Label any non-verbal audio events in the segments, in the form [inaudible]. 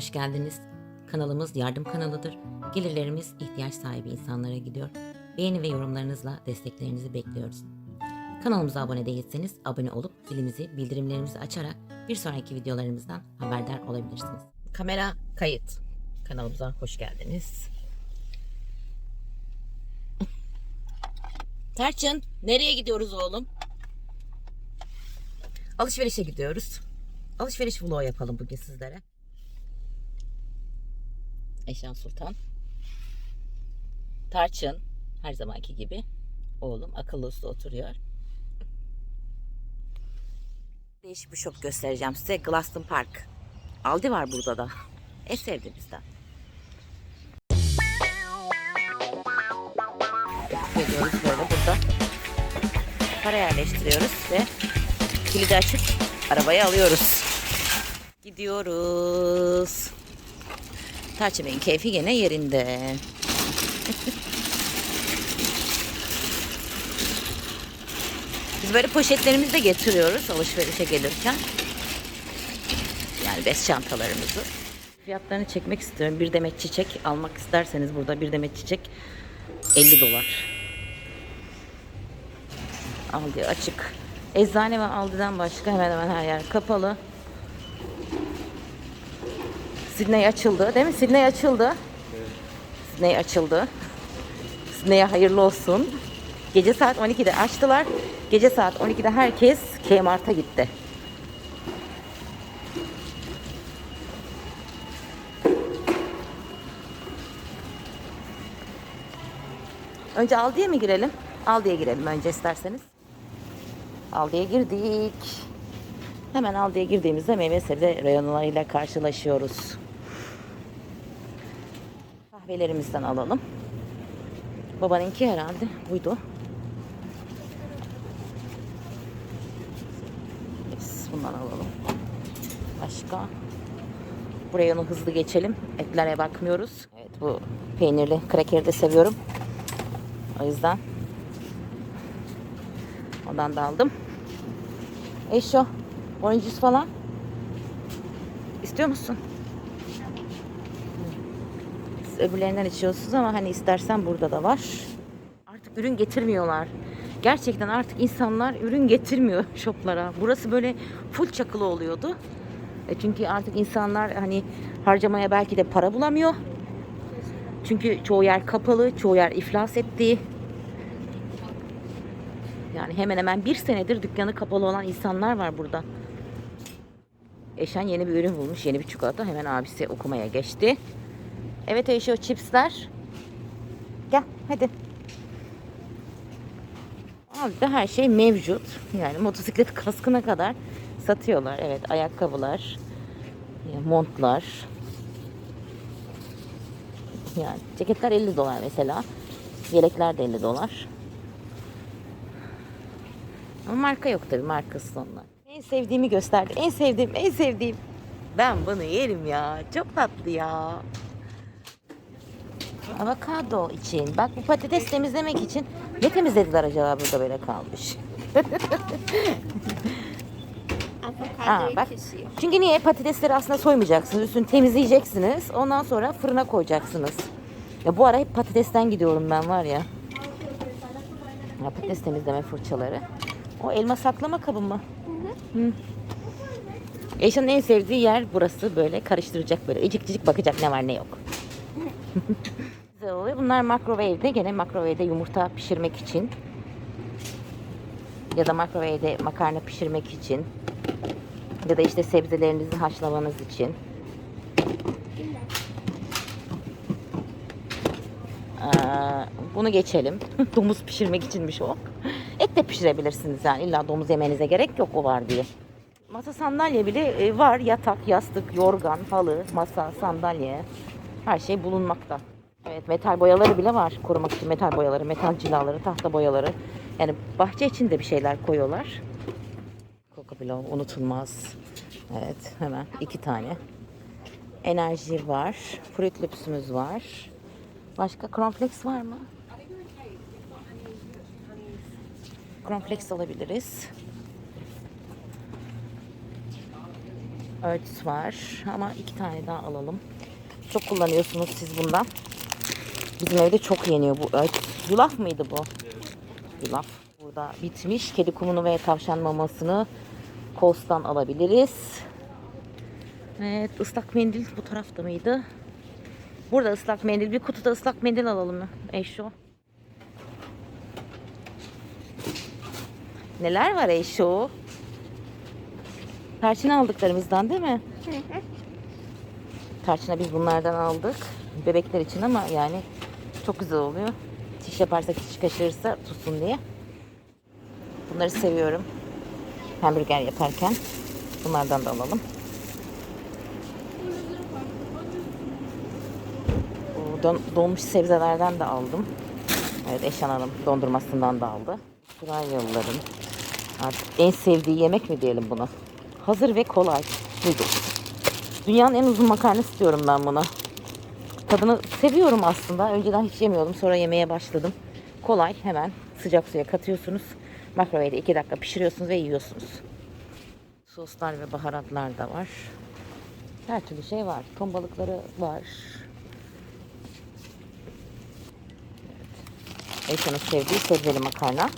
hoş geldiniz. Kanalımız yardım kanalıdır. Gelirlerimiz ihtiyaç sahibi insanlara gidiyor. Beğeni ve yorumlarınızla desteklerinizi bekliyoruz. Kanalımıza abone değilseniz abone olup zilimizi, bildirimlerimizi açarak bir sonraki videolarımızdan haberdar olabilirsiniz. Kamera kayıt. Kanalımıza hoş geldiniz. Tarçın, nereye gidiyoruz oğlum? Alışverişe gidiyoruz. Alışveriş vlogu yapalım bugün sizlere. Eşan Sultan. Tarçın her zamanki gibi. Oğlum akıllı uslu oturuyor. Değişik bir shop göstereceğim size. Glaston Park. Aldi var burada da. En sevdiğimizden. Geliyoruz böyle burada. Para yerleştiriyoruz ve kilidi açıp arabayı alıyoruz. Gidiyoruz. Tarçın Bey'in keyfi gene yerinde. Biz böyle poşetlerimizi de getiriyoruz alışverişe gelirken. Yani bez çantalarımızı. Fiyatlarını çekmek istiyorum. Bir demet çiçek almak isterseniz burada bir demet çiçek 50 dolar. Aldi açık. Eczane ve Aldi'den başka hemen hemen her yer kapalı. Sydney açıldı değil mi? Sydney açıldı. Sydney açıldı. Sydney'e hayırlı olsun. Gece saat 12'de açtılar. Gece saat 12'de herkes Kmart'a gitti. Önce Aldi'ye mi girelim? Aldi'ye girelim önce isterseniz. Aldi'ye girdik. Hemen Aldi'ye girdiğimizde meyve sebze reyonlarıyla karşılaşıyoruz. Kahvelerimizden alalım. Babanınki herhalde buydu. Biz bundan alalım. Başka? Buraya onu hızlı geçelim. Etlere bakmıyoruz. Evet bu peynirli krakeri de seviyorum. O yüzden ondan da aldım. Eşo, orange falan. İstiyor musun? Öbürlerinden içiyorsunuz ama hani istersen burada da var. Artık ürün getirmiyorlar. Gerçekten artık insanlar ürün getirmiyor [laughs] shoplara. Burası böyle full çakılı oluyordu. E çünkü artık insanlar hani harcamaya belki de para bulamıyor. Çünkü çoğu yer kapalı, çoğu yer iflas etti. Yani hemen hemen bir senedir dükkanı kapalı olan insanlar var burada. Eşen yeni bir ürün bulmuş, yeni bir çikolata. Hemen abisi okumaya geçti. Evet Eşe o chipsler. Gel hadi. Abi de her şey mevcut. Yani motosiklet [laughs] kaskına kadar satıyorlar. Evet ayakkabılar, montlar. Yani ceketler 50 dolar mesela. Yelekler de 50 dolar. Ama marka yok tabii markası onlar. En sevdiğimi gösterdi. En sevdiğim, en sevdiğim. Ben bunu yerim ya. Çok tatlı ya. Avokado için. Bak bu patates temizlemek için ne temizlediler acaba burada böyle kalmış? Aa, [laughs] Avokadoyu bak. kesiyor. Çünkü niye? Patatesleri aslında soymayacaksınız. Üstünü temizleyeceksiniz. Ondan sonra fırına koyacaksınız. Ya bu ara hep patatesten gidiyorum ben var ya. ya patates temizleme fırçaları. O elma saklama kabı mı? Hı. Eşan'ın en sevdiği yer burası böyle karıştıracak böyle. icik cicik bakacak ne var ne yok. [laughs] Güzel oluyor. Bunlar mikrowave'de gene mikrowave'de yumurta pişirmek için. Ya da mikrowave'de makarna pişirmek için. Ya da işte sebzelerinizi haşlamanız için. Aa, bunu geçelim. [laughs] domuz pişirmek içinmiş o. Et de pişirebilirsiniz yani. İlla domuz yemenize gerek yok o var diye. Masa sandalye bile e, var. Yatak, yastık, yorgan, halı, masa, sandalye. Her şey bulunmakta. Evet metal boyaları bile var. Korumak için metal boyaları, metal cilaları, tahta boyaları. Yani bahçe için de bir şeyler koyuyorlar. Blow unutulmaz. Evet hemen iki tane. Enerji var. Fruit Loops'umuz var. Başka cornflakes var mı? Cornflakes alabiliriz. Örtüs var ama iki tane daha alalım. Çok kullanıyorsunuz siz bundan. Bizim evde çok yeniyor bu örtüs. Yulaf mıydı bu? Yulaf. Burada bitmiş. Kedi kumunu ve tavşan mamasını Kos'tan alabiliriz. Evet ıslak mendil bu tarafta mıydı? Burada ıslak mendil. Bir kutuda ıslak mendil alalım mı? Eşo. Neler var Eşo? Tarçın aldıklarımızdan değil mi? Tarçına biz bunlardan aldık. Bebekler için ama yani çok güzel oluyor. Çiş yaparsak çiş kaçırırsa tutsun diye. Bunları seviyorum. Hamburger yaparken. Bunlardan da alalım. Don- donmuş sebzelerden de aldım. Evet Eşan Hanım dondurmasından da aldı. Surayyalıların artık en sevdiği yemek mi diyelim bunu? Hazır ve kolay. Budur. Dünyanın en uzun makarnası diyorum ben buna. Tadını seviyorum aslında. Önceden hiç yemiyordum. Sonra yemeye başladım. Kolay. Hemen sıcak suya katıyorsunuz. Mikrodalgada 2 dakika pişiriyorsunuz ve yiyorsunuz. Soslar ve baharatlar da var. Her türlü şey var. Ton balıkları var. Evet. Eşan'ın sevdiği sebzeli makarna.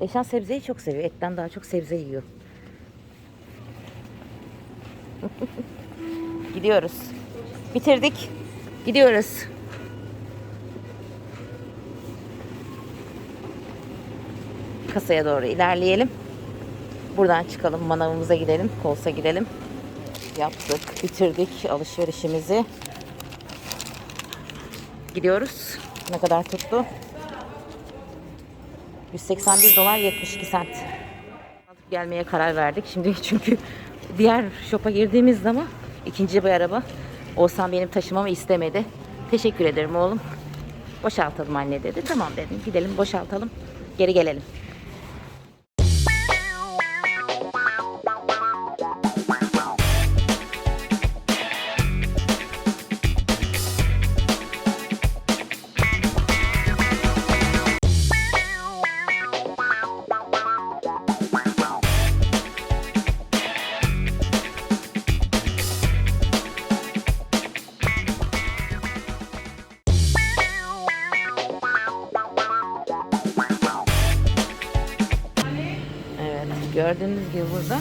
Eşan sebzeyi çok seviyor. Etten daha çok sebze yiyor. [laughs] Gidiyoruz. Bitirdik. Gidiyoruz. Kasaya doğru ilerleyelim. Buradan çıkalım. Manavımıza gidelim. Kolsa gidelim. Yaptık. Bitirdik alışverişimizi. Gidiyoruz. Ne kadar tuttu? 181 dolar 72 sent. Alıp gelmeye karar verdik. Şimdi çünkü diğer shop'a girdiğimiz zaman ikinci bir araba Oğuzhan benim taşımamı istemedi. Teşekkür ederim oğlum. Boşaltalım anne dedi. Tamam dedim. Gidelim boşaltalım. Geri gelelim. Gibi burada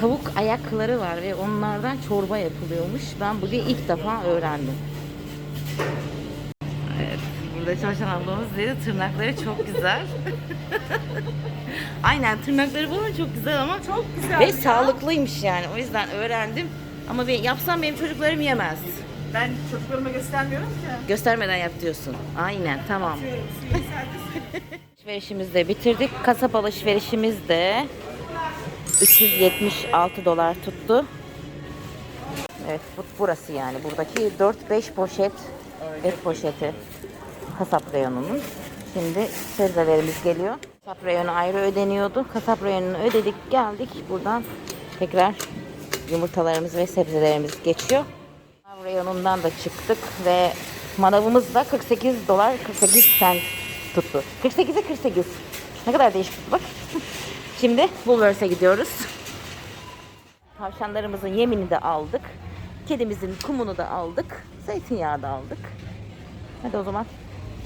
tavuk ayakları var ve onlardan çorba yapılıyormuş. Ben bugün ilk defa öğrendim. Evet, burada çalışan ablamız dedi tırnakları çok güzel. [laughs] Aynen tırnakları falan çok güzel ama Çok güzel ve ya. sağlıklıymış yani. O yüzden öğrendim. Ama ben yapsam benim çocuklarım yemez. Ben çocuklarıma göstermiyorum ki. Göstermeden yap diyorsun. Aynen tamam. Servis. [laughs] Alışverişimizi de bitirdik. Kasap alışverişimiz de 376 dolar tuttu. Evet bu burası yani. Buradaki 4-5 poşet et poşeti kasap reyonunun. Şimdi sebzelerimiz geliyor. Kasap reyonu ayrı ödeniyordu. Kasap reyonunu ödedik geldik. Buradan tekrar yumurtalarımız ve sebzelerimiz geçiyor. Kasap reyonundan da çıktık ve manavımız da 48 dolar 48 sent tuttu. 48'e 48. Ne kadar değişik bak. [laughs] Şimdi Woolworth'e gidiyoruz. Tavşanlarımızın yemini de aldık. Kedimizin kumunu da aldık. Zeytinyağı da aldık. Hadi o zaman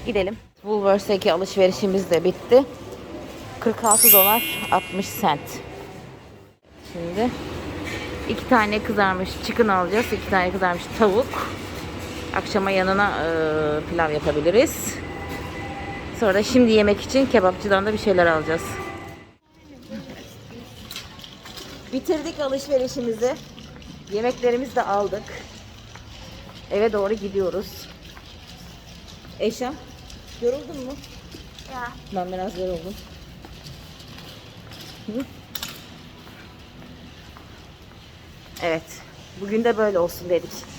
gidelim. Woolworth'teki alışverişimiz de bitti. 46 dolar 60 sent. Şimdi iki tane kızarmış chicken alacağız. iki tane kızarmış tavuk. Akşama yanına e, pilav yapabiliriz. Sonra şimdi yemek için kebapçıdan da bir şeyler alacağız. Bitirdik alışverişimizi. Yemeklerimizi de aldık. Eve doğru gidiyoruz. Eşem, yoruldun mu? Ya. Ben biraz yoruldum. Hı? Evet. Bugün de böyle olsun dedik.